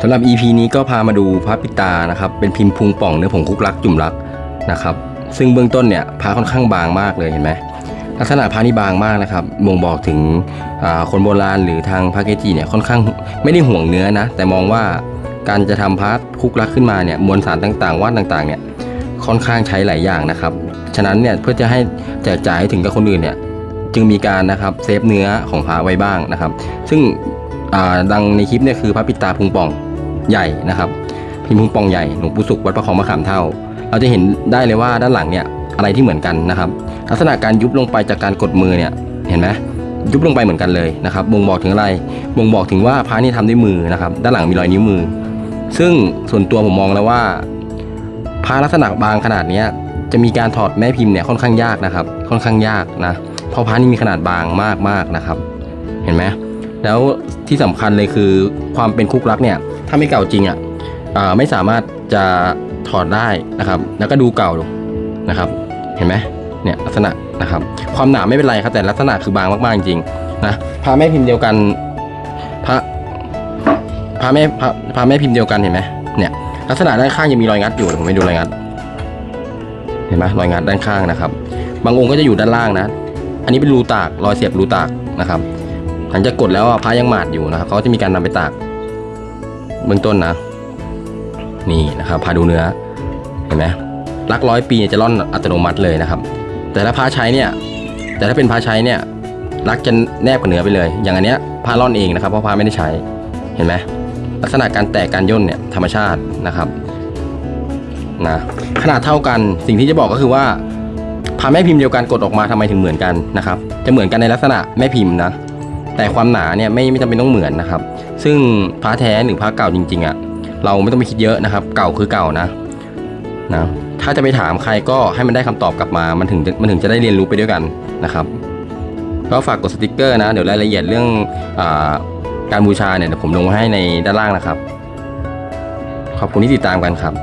สำหรับ EP นี้ก็พามาดูพระปิตานะครับ เป็นพิมพ์พุงป่องเนื้อผงคุกลักจุ่มรักนะครับ ซึ่งเบื้องต้นเนี่ยพระค่อนข้างบางมากเลยเห็นไหมลักษณะพระนี่บางมากนะครับบ่งบอกถึงคนโบราณหรือทางพระเกจิเนี่ยค่อนข้างไม่ได้ห่วงเนื้อนะ แต่มองว่าการจะทำพระคุกลักขึ้นมาเนี่ยมวลสารต่างๆว่านต่างๆเนี่ยค่อนข้างใช้หลายอย่างนะครับ ฉะนั้นเนี่ยเพื่อจะให้แจกจ่ายถึงกับคนอื่นเนี่ยจึงมีการนะครับเซฟเนื้อของพระไว้บ้างนะครับ ซึ่ง ดังในคลิปเนี่ยคือพระปิตาพุงป่องใหญ่นะครับพิมพ์พุงป่องใหญ่หลวงปู่สุขวัดประคองมะขามเท่า เราจะเห็นได้เลยว่าด้านหลังเนี่ยอะไรที่เหมือนกันนะครับ ลักษณะการยุบลงไปจากการกดมือเนี่ยเห็นไหมยุบลงไปเหมือนกันเลยนะครับบ่งบอกถึงอะไรบ่งบอกถึงว่าพระนี่ทำด้วยมือนะครับ ด้านหลังมีรอยนิ้วมือ ซึ่งส่วนตัวผมมองแล้วว่าพระลักษณะบางขนาดนี้จะมีการถอดแม่พิมพ์เนี่ยค่อนข้างยากนะครับ ค่อนข้างยากนะเพราะพระนี่มีขนาดบางมากๆนะครับ เห็นไหม แล้วที่สำคัญเลยคือความเป็นคุกลักเนี่ย ถ้าไม่เก่าจริงอะอ่าไม่สามารถจะถอดได้นะครับ แล้วก็ดูเก่านะครับ เห็นไหมเนี่ยลักษณะนะครับ ความหนาไม่เป็นไรครับแต่ลักษณะคือบางมากๆจริงนะพระแม่พิมพ์เดียวกันพระพระแม่พระพระแม่พิมพ์เดียวกันเห็นไหมเนี่ยลักษณะด้านข้างยังมีรอยงัดอยู่ผมไปดูรอยงัด เห็นไหมรอยงัดด้านข้างนะครับ บางองค์ก็จะอยู่ด้านล่างนะ อันนี้เป็นรูตากรอยเสียบรูตากนะครับ หลังจากกดแล้วพระยังหมาดอยู่นะครับเขาจะมีการนำไปตากเบื้องต้นนะ นี่นะครับพาดูเนื้อเห็นไหมรักร้อยปีจะร่อนอัตโนมัติเลยนะครับ แต่ถ้าพระใช้เนี่ย แต่ถ้าเป็นพระใช้เนี่ยรักจะแนบกับเนื้อไปเลย อย่างอันเนี้ยพระร่อนเองนะครับเพราะพระไม่ได้ใช้เห็นไหมลักษณะการแตกการย่นเนี่ยธรรมชาตินะครับนะขนาดเท่ากันสิ่งที่จะบอกก็คือว่าพระแม่พิมพ์เดียวกันกดออกมาทำไมถึงเหมือนกันนะครับ จะเหมือนกันในลักษณะแม่พิมพ์นะ แต่ความหนาเนี่ยไม่ไม่จำเป็นต้องเหมือนนะครับ ซึ่งพระแท้หรือพระเก่าจริงๆอะ่ะเราไม่ต้องไปคิดเยอะนะครับ เก่าคือเก่านะนะถ้าจะไปถามใครก็ให้มันได้คำตอบกลับมา มันถึงมันถึงจะได้เรียนรู้ไปด้วยกันนะครับ ก็ฝากกดสติกเกอร์นะ เดี๋ยวรายละเอียดเรื่องอาการบูชาเนี่ยเดี๋ยวผมลงไว้ให้ในด้านล่างนะครับ ขอบคุณที่ติดตามกันครับ